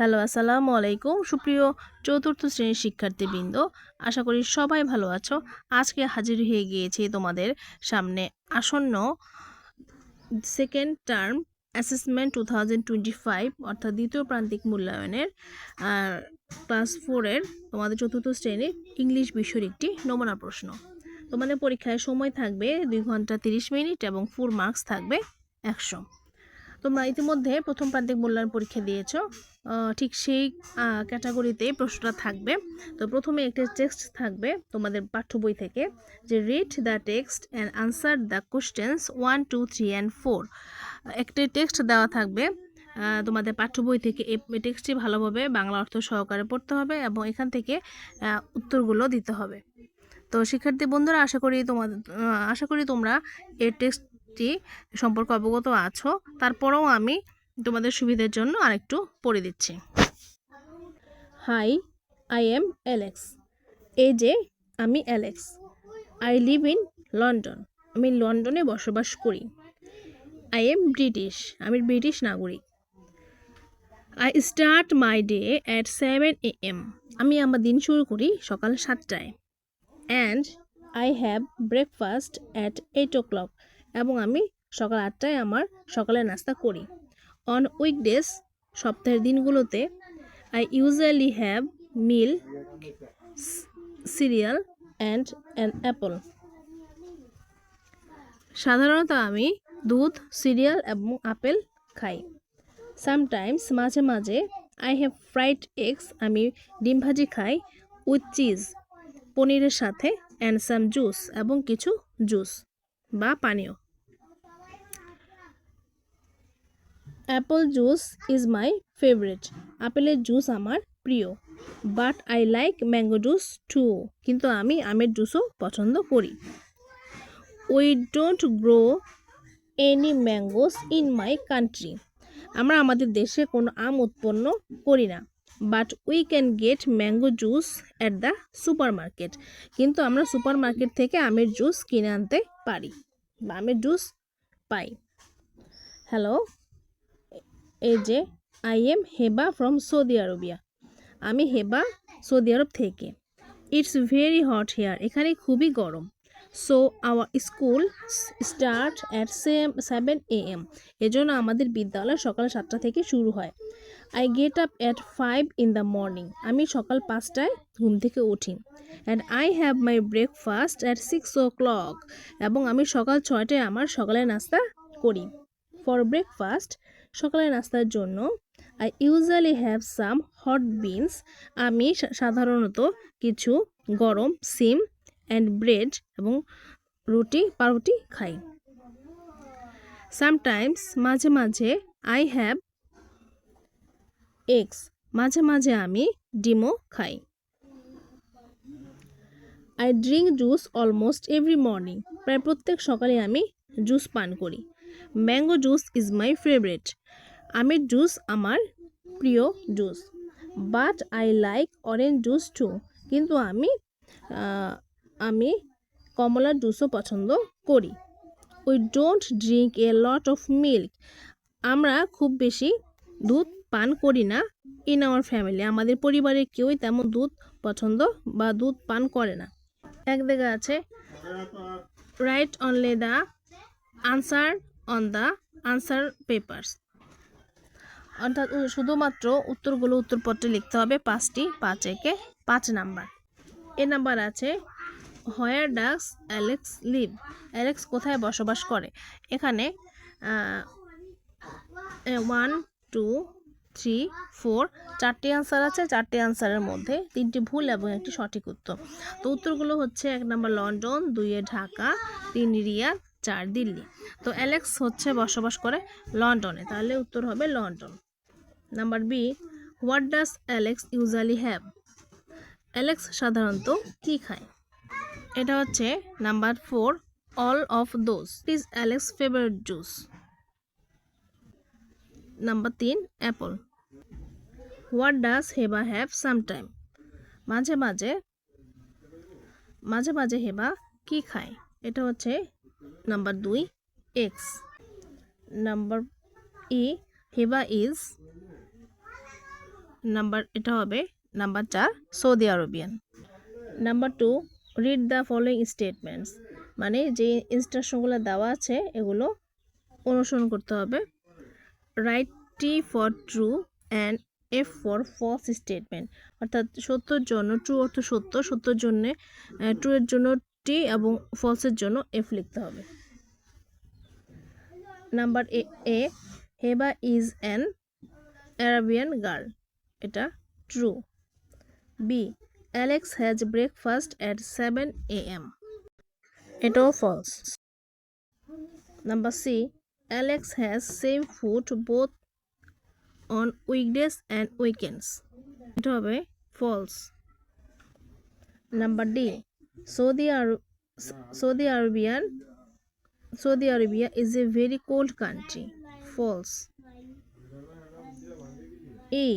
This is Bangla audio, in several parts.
হ্যালো আসসালামু আলাইকুম সুপ্রিয় চতুর্থ শ্রেণীর শিক্ষার্থীবৃন্দ আশা করি সবাই ভালো আছো আজকে হাজির হয়ে গিয়েছি তোমাদের সামনে আসন্ন second term assessment two thousand twenty five অর্থাৎ দ্বিতীয় প্রান্তিক মূল্যায়নের ক্লাস ফোরের তোমাদের চতুর্থ শ্রেণীর ইংলিশ বিষয়ের একটি নমুনা প্রশ্ন তোমাদের পরীক্ষায় সময় থাকবে দুই ঘন্টা তিরিশ মিনিট এবং ফোর মার্কস থাকবে একশো তোমরা ইতিমধ্যে প্রথম প্রান্তিক মূল্যায়ন পরীক্ষা দিয়েছ ঠিক সেই ক্যাটাগরিতে প্রশ্নটা থাকবে তো প্রথমে একটা টেক্সট থাকবে তোমাদের পাঠ্য বই থেকে যে read the text and answer the questions one two three and four একটি টেক্সট দেওয়া থাকবে তোমাদের পাঠ্য বই থেকে এই টেক্সটটি ভালোভাবে বাংলা অর্থ সহকারে পড়তে হবে এবং এখান থেকে উত্তরগুলো দিতে হবে তো শিক্ষার্থী বন্ধুরা আশা করি তোমাদের আশা করি তোমরা এই টেক্সটটি সম্পর্কে অবগত আছো তারপরেও আমি তোমাদের সুবিধার জন্য আরেকটু পড়ে দিচ্ছি হাই আই এম অ্যালেক্স এই যে আমি Alex I live in London আমি লন্ডনে বসবাস করি আই এম ব্রিটিশ আমি ব্রিটিশ নাগরিক I start my day at seven A M আমি আমার দিন শুরু করি সকাল সাতটায় and I have breakfast at eight o'clock এবং আমি সকাল আটটায় আমার সকালের নাস্তা করি অন ডেস সপ্তাহের দিনগুলোতে I usually have milk cereal and an apple সাধারণত আমি দুধ সিরিয়াল এবং আপেল খাই সামটাইমস মাঝে মাঝে আই হ্যাভ ফ্রাইড এগস আমি ডিম ভাজি খাই উইথ চিজ পনিরের সাথে অ্যানসাম জুস এবং কিছু জুস বা পানীয় apple juice is my favourite আপেলের জুস আমার প্রিয় but I like mango juice too কিন্তু আমি আমের জুসও পছন্দ করি we don't grow any mangoes in my country আমরা আমাদের দেশে কোনো আম উৎপন্ন করি না but we can get mango juice at the supermarket কিন্তু আমরা সুপার মার্কেট থেকে আমের জুস কিনে আনতে পারি বা আমের জুস পাই হ্যালো এই যে I am Heba from Saudi Arabia আমি হেবা সৌদি আরব থেকে ইটস ভেরি হট হেয়ার এখানে খুবই গরম so our school start at same seven A M এজন্য আমাদের বিদ্যালয় সকাল সাতটা থেকে শুরু হয় I get up at five in the morning আমি সকাল পাঁচটায় ঘুম থেকে উঠি and I have my breakfast at six o'clock এবং আমি সকাল ছয়টায় আমার সকালের নাস্তা করি ফর ব্রেকফাস্ট সকালের নাস্তার জন্য I usually have some hot beans আমি সাধারণত কিছু গরম সিম অ্যান্ড ব্রেড এবং রুটি পাউরুটি খাই সামটাইমস মাঝে মাঝে আই হ্যাভ এক্স মাঝে মাঝে আমি ডিমও খাই I drink juice almost every morning প্রায় প্রত্যেক সকালে আমি জুস পান করি mango juice is my favourite আমের জুস আমার প্রিয় juice but I like orange juice too কিন্তু আমি আমি কমলার জুসও পছন্দ করি we don't drink a lot of milk আমরা খুব বেশি দুধ পান করি না ইন আমার ফ্যামিলি আমাদের পরিবারে কেউই তেমন দুধ পছন্দ বা দুধ পান করে না এক দেখা আছে write only the answer on the answer papers অর্থাৎ শুধুমাত্র উত্তরগুলো উত্তরপত্রে লিখতে হবে পাঁচটি পাঁচ একে পাঁচ নাম্বার এ নাম্বার আছে where does Alex live Alex কোথায় বসবাস করে এখানে ওয়ান টু থ্রি ফোর চারটি অ্যান্সার আছে চারটি অ্যান্সারের মধ্যে তিনটি ভুল এবং একটি সঠিক উত্তর তো উত্তরগুলো হচ্ছে এক নম্বর লন্ডন দুইয়ে ঢাকা তিন রিয়াদ চার দিল্লি তো অ্যালেক্স হচ্ছে বসবাস করে লন্ডনে তাহলে উত্তর হবে London number B what does Alex usually have Alex সাধারণত কি খায় এটা হচ্ছে number four all of those is Alex favourite juice number তিন apple what does Heba have sometime মাঝে মাঝে মাঝে মাঝে হেবা কি খায় এটা হচ্ছে নাম্বার দুই x number E Heba is number এটা হবে নাম্বার চার Saudi Arabian number two read the following statements মানে যে ইনস্ট্রাকশনগুলো দেওয়া আছে এগুলো অনুসরণ করতে হবে write T for true and F for false statement অর্থাৎ সত্যর জন্য ট্রু অর্থ সত্য সত্যর জন্যে এর জন্য টি এবং ফলসের জন্য এফ লিখতে হবে number A A Heba is an Arabian girl এটা true B Alex has breakfast at seven A M এটাও false number C Alex has same food both on weekdays and weekends এটা হবে false number D Saudi Arab Saudi Arabian Saudi Arabia is a very cold country false E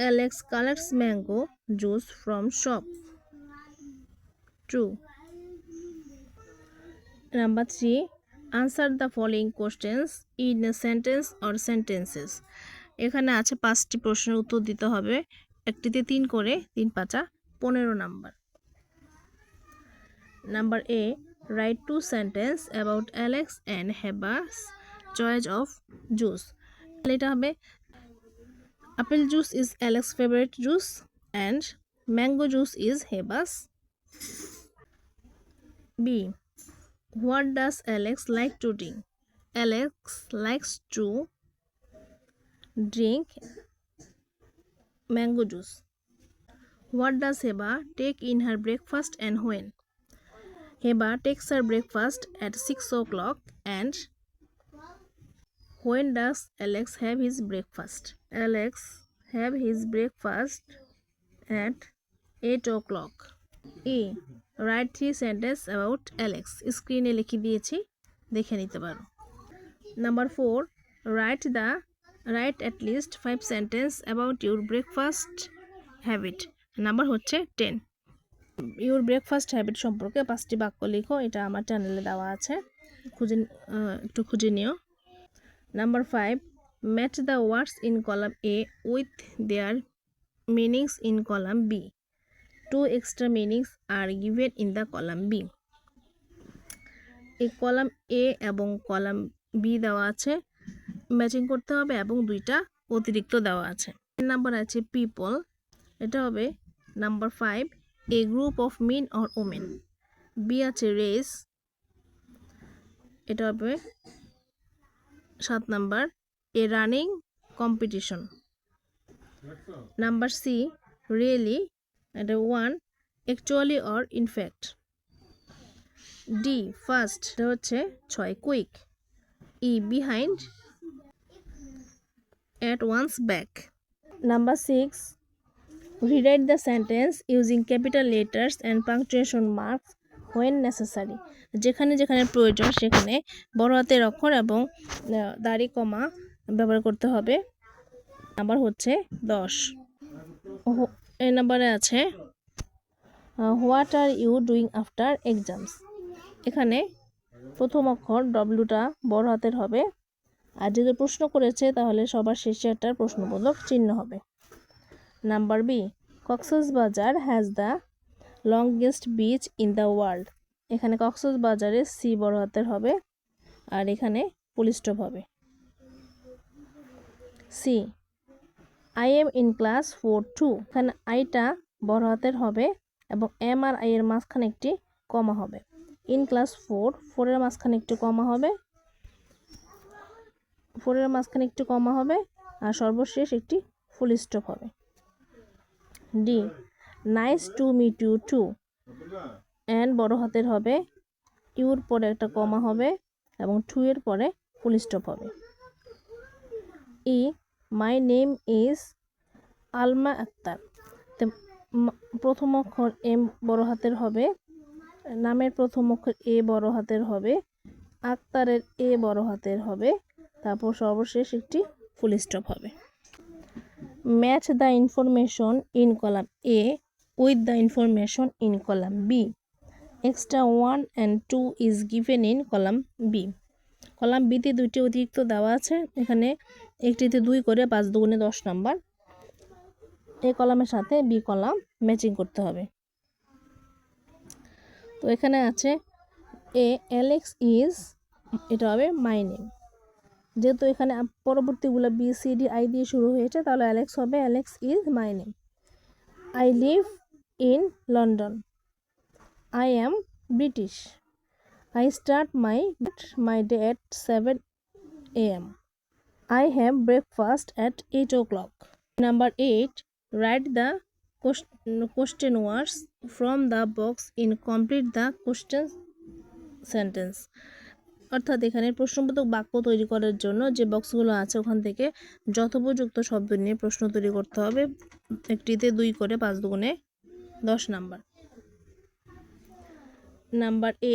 Alex collects mango juice from shop true number three answer the following questions in a sentence or sentences এখানে আছে পাঁচটি প্রশ্নের উত্তর দিতে হবে একটিতে তিন করে তিন পাঁচা পনেরো number number A write two sentence about Alex and Heba's choice of juice এটা হবে apple juice is Alex favourite juice and mango juice is Heba's B What does Alex like to drink? Alex likes to drink mango juice. What does Heba take in her breakfast and when? Heba takes her breakfast at 6 o'clock and when does Alex have his breakfast? Alex have his breakfast at 8 o'clock. E. Write three sentence about Alex স্ক্রিনে লিখে দিয়েছি দেখে নিতে পারো number four write the write at least five sentence about your breakfast habit number হচ্ছে টেন ইউর ব্রেকফাস্ট হ্যাবিট সম্পর্কে পাঁচটি বাক্য লিখো এটা আমার চ্যানেলে দেওয়া আছে খুঁজে একটু খুঁজে নিও number five match the words in column A with their meanings in column B two extra meanings are given in the column B এই কলাম এ এবং কলাম বি দেওয়া আছে ম্যাচিং করতে হবে এবং দুইটা অতিরিক্ত দেওয়া আছে নাম্বার আছে পিপল এটা হবে number five A group of men or women B আছে রেস এটা হবে সাত number A running competition number C really এটা one actually or in fact D first এটা হচ্ছে ছয় quick E behind at once back number six rewrite the sentence using capital letters and punctuation marks when necessary যেখানে যেখানে প্রয়োজন সেখানে বড় হাতের অক্ষর এবং দাড়ি কমা ব্যবহার করতে হবে আবার হচ্ছে দশ এই নাম্বারে আছে what are you doing after exams এখানে প্রথম অক্ষর ডব্লুটা বড় হাতের হবে আর যদি প্রশ্ন করেছে তাহলে সবার শেষে একটা প্রশ্নবোধক চিহ্ন হবে number B Bazar has the longest beach in the world এখানে বাজারে সি বড় হাতের হবে আর এখানে পুলিশ হবে C I am in class four too এখানে আইটা বড় হাতের হবে এবং এম আর আই এর মাঝখানে একটি কমা হবে ইন ক্লাস ফোর ফোরের মাঝখানে একটু কমা হবে ফোরের মাঝখানে একটু কমা হবে আর সর্বশেষ একটি ফুল স্টপ হবে D nice to me too too and বড় হাতের হবে ইউর পরে একটা কমা হবে এবং টু এর পরে ফুল স্টপ হবে E e, my name is Alma Akter প্রথম অক্ষর এম বড় হাতের হবে নামের প্রথম অক্ষর এ বড় হাতের হবে আক্তারের এ বড় হাতের হবে তারপর সর্বশেষ একটি ফুল স্টপ হবে match the information in column A with the information in column B extra one and two is given in column B column বিতে দুটি অতিরিক্ত দেওয়া আছে এখানে একটিতে দুই করে পাঁচ দুগুণে দশ নাম্বার এ কলামের সাথে বি কলাম ম্যাচিং করতে হবে তো এখানে আছে এ অ্যালেক্স ইজ এটা হবে মাই নেম যেহেতু এখানে পরবর্তীগুলো বি সি ডি আই দিয়ে শুরু হয়েছে তাহলে অ্যালেক্স হবে Alex is my name I live in London I am British I start my my day at seven A M I have breakfast at eight o'clock number eight write the question words from the box in complete the question sentence অর্থাৎ এখানে প্রশ্নবোধক বাক্য তৈরি করার জন্য যে বক্সগুলো আছে ওখান থেকে যথোপযুক্ত শব্দ নিয়ে প্রশ্ন তৈরি করতে হবে একটিতে দুই করে পাঁচ দুগুণে দশ number number A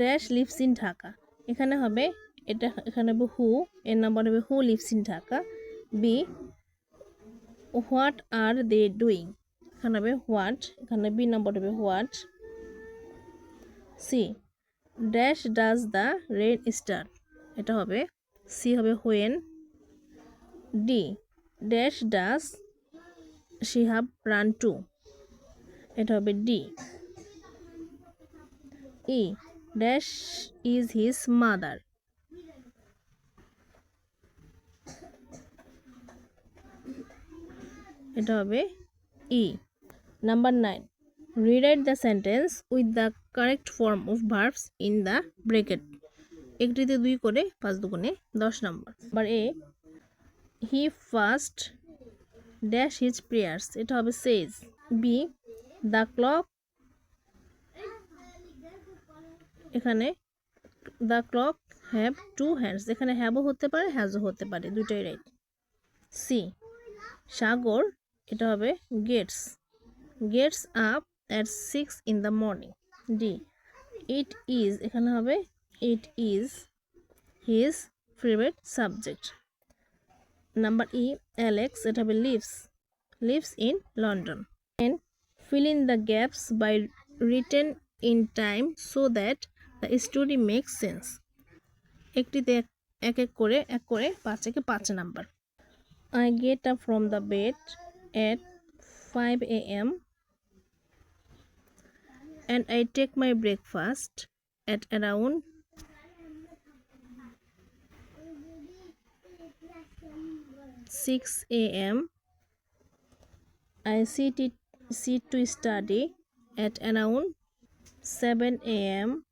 dash lives in Dhaka এখানে হবে এটা এখানে হবে হু এর নাম্বার হবে who lives in Dhaka B what are they doing এখানে হবে হোয়াট এখানে বি নাম্বার হবে what C dash does the red star এটা হবে সি হবে when D dash does hub run to এটা হবে D E dash is his mother এটা হবে E number nine rewrite the sentence with the correct form of verbs in the bracket একটিতে দুই করে পাঁচ দুগুণে দশ number number A he first dash his prayers এটা হবে সেজ বি দ্য ক্লক এখানে the clock have two hands এখানে হ্যাভও হতে পারে হ্যাজও হতে পারে দুটোই রাইট সি সাগর এটা হবে gets gets up at six in the morning D it is এখানে হবে it is his favourite subject number E Alex এটা হবে lives lives in London N fill in the gaps by written in time so that the story make sense একটিতে এক এক করে এক করে পাঁচ একে পাঁচ number I get up from the bed at 5 a.m. and I take my breakfast at around 6 a.m. I sit, it, sit to study at around 7 a.m.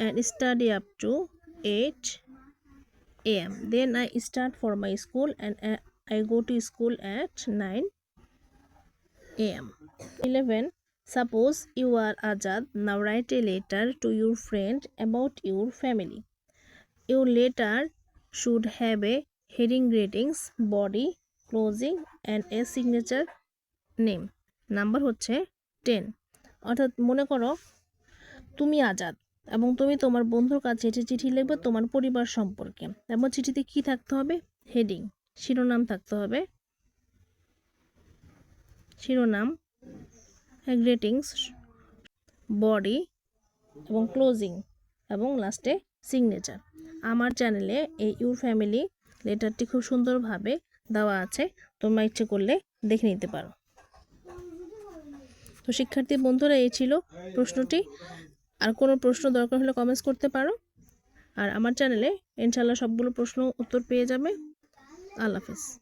and study up to 8 am then i start for my school and uh, I go to school at 9 am. 11. Suppose you are Ajad, now write a letter to your friend about your family. Your letter should have a heading greetings, body, closing and a signature name. Number হচ্ছে টেন অর্থাৎ মনে করো তুমি আজাদ এবং তুমি তোমার বন্ধুর কাছে চিঠি লিখবে তোমার পরিবার সম্পর্কে এবং চিঠিতে কি থাকতে হবে হেডিং শিরোনাম থাকতে হবে শিরোনাম গ্রেটিংস বডি এবং ক্লোজিং এবং লাস্টে সিগনেচার আমার চ্যানেলে এই ইউর ফ্যামিলি লেটারটি খুব সুন্দরভাবে দেওয়া আছে তোমরা ইচ্ছে করলে দেখে নিতে পারো তো শিক্ষার্থী বন্ধুরা এই ছিল প্রশ্নটি আর কোনো প্রশ্ন দরকার হলে কমেন্টস করতে পারো আর আমার চ্যানেলে ইনশাল্লাহ সবগুলো প্রশ্ন উত্তর পেয়ে যাবে আল্লাহ হাফেজ